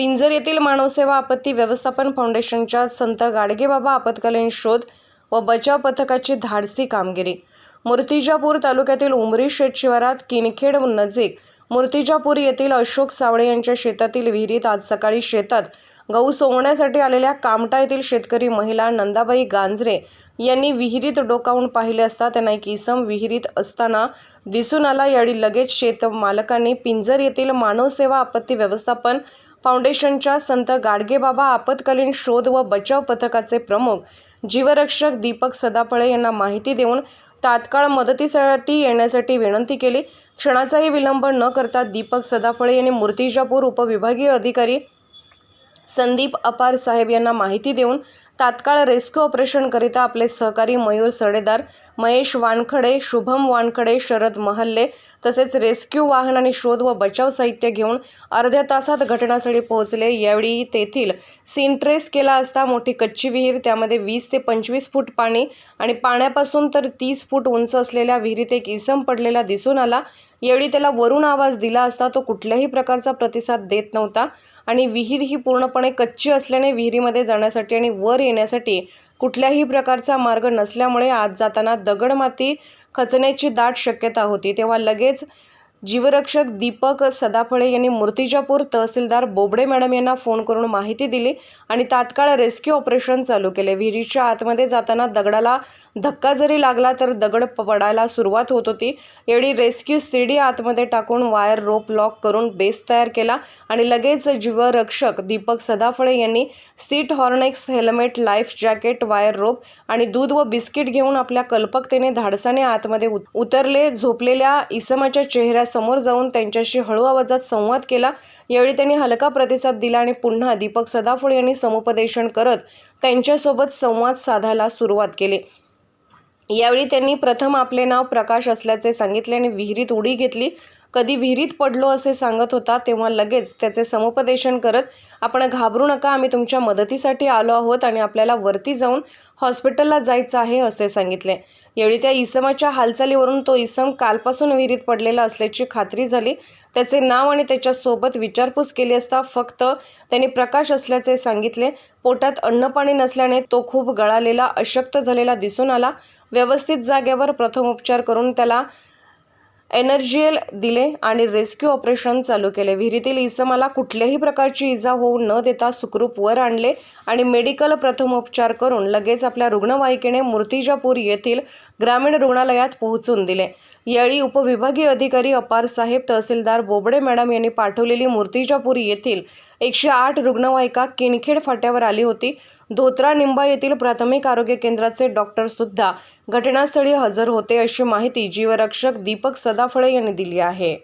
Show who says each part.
Speaker 1: पिंजर येथील मानवसेवा आपत्ती व्यवस्थापन फाउंडेशनच्या संत गाडगेबाबा आपत्कालीन शोध व बचाव पथकाची धाडसी कामगिरी. मूर्तिजापूर तालुक्यातील उमरी शेत शिवारात किनखेड नजीक मूर्तिजापूर येथील अशोक सावळे यांच्या शेतातील विहिरीत आज सकाळी शेतात गहू सोंगण्यासाठी आलेल्या कामटा येथील शेतकरी महिला नंदाबाई गांजरे यांनी विहिरीत डोकावून पाहिले असता त्यांना एक इसम विहिरीत असताना दिसून आला. यावेळी लगेच शेत मालकांनी पिंजर येथील मानवसेवा आपत्ती व्यवस्थापन फाउंडेशनच्या संत गाडगेबाबा आपत्कालीन शोध व बचाव पथकाचे प्रमुख जीवरक्षक दीपक सदाफळे यांना माहिती देऊन तात्काळ मदतीसाठी येण्यासाठी विनंती केली. क्षणाचाही विलंब न करता दीपक सदाफळे यांनी मूर्तिजापूर उपविभागीय अधिकारी संदीप अपार साहेब यांना माहिती देऊन तात्काळ रेस्क्यू ऑपरेशनकरिता आपले सहकारी मयूर सडेदार महेश वानखडे शुभम वानखडे शरद महल्ले तसेच रेस्क्यू वाहन आणि शोध व बचाव साहित्य घेऊन अर्ध्या तासात घटनास्थळी पोहोचले. यावेळी तेथील सीन केला असता मोठी कच्ची विहीर त्यामध्ये वीस ते पंचवीस फूट पाणी आणि पाण्यापासून तर तीस फूट उंच असलेल्या विहिरीत एक इसम पडलेला दिसून आला. यावेळी त्याला वरून आवाज दिला असता तो कुठल्याही प्रकारचा प्रतिसाद देत नव्हता आणि विहीर ही पूर्णपणे कच्ची असल्याने विहिरीमध्ये जाण्यासाठी आणि वर येण्यासाठी कुठल्याही प्रकारचा मार्ग नसल्यामुळे आत जाताना दगडमाती खचण्याची दाट शक्यता होती. तेव्हा लगेच जीवरक्षक दीपक सदाफळे यांनी मूर्तिजापूर तहसीलदार बोबडे मॅडम यांना फोन करून माहिती दिली आणि तात्काळ रेस्क्यू ऑपरेशन चालू केले. विहिरीच्या आतमध्ये जाताना दगडाला धक्का जरी लागला तर दगड पडायला सुरुवात होत होती. एवढी रेस्क्यू सीडी आतमध्ये टाकून वायर रोप लॉक करून बेस तयार केला आणि लगेच जीवरक्षक दीपक सदाफळे यांनी seat हॉर्नेक्स helmet life jacket wire rope आणि दूध व बिस्किट घेऊन आपल्या कल्पकतेने धाडसाने आतमध्ये उत- उतरले. झोपलेल्या इसमाच्या चेहऱ्या समोर जाऊन त्यांच्याशी हळू आवाजात संवाद केला. यावेळी त्यांनी हलका प्रतिसाद दिला आणि पुन्हा दीपक सदाफळे यांनी समुपदेशन करत त्यांच्यासोबत संवाद साधायला सुरुवात केली. यावेळी त्यांनी प्रथम आपले नाव प्रकाश असल्याचे सांगितले आणि विहिरीत उडी घेतली. कधी विहिरीत पडलो असे सांगत होता तेव्हा लगेच त्याचे समुपदेशन करत आपण घाबरू नका आम्ही तुमच्या मदतीसाठी आलो आहोत आणि आपल्याला वरती जाऊन हॉस्पिटलला जायचं आहे असे सांगितले. यावेळी त्या इसमाच्या हालचालीवरून तो इसम कालपासून विहिरीत पडलेला असल्याची खात्री झाली. त्याचे नाव आणि त्याच्यासोबत विचारपूस केली असता फक्त त्यांनी प्रकाश असल्याचे सांगितले. पोटात अन्नपाणी नसल्याने तो खूप गळालेला अशक्त झालेला दिसून आला. व्यवस्थित जागेवर प्रथमोपचार करून त्याला एनर्जियल दिले आणि रेस्क्यू ऑपरेशन चालू केले. विहिरीतील इसमाला कुठल्याही प्रकारची इजा होऊ न देता सुखरूप वर आणले आणि मेडिकल प्रथमोपचार करून लगेच आपल्या रुग्णवाहिकेने मूर्तिजापूर येथील ग्रामीण रुग्णालयात पोहोचून दिले. यावेळी उपविभागीय अधिकारी अपार साहेब तहसीलदार बोबडे मॅडम यांनी पाठवलेली मूर्तिजापूर येथील एकशे आठ रुग्णवाहिका किणखेड फाट्यावर आली होती. धोत्रा निंबा येथील प्राथमिक आरोग्य केंद्राचे डॉक्टर सुद्धा घटनास्थळी हजर होते अशी माहिती जीवरक्षक दीपक सदाफळे यांनी दिली आहे.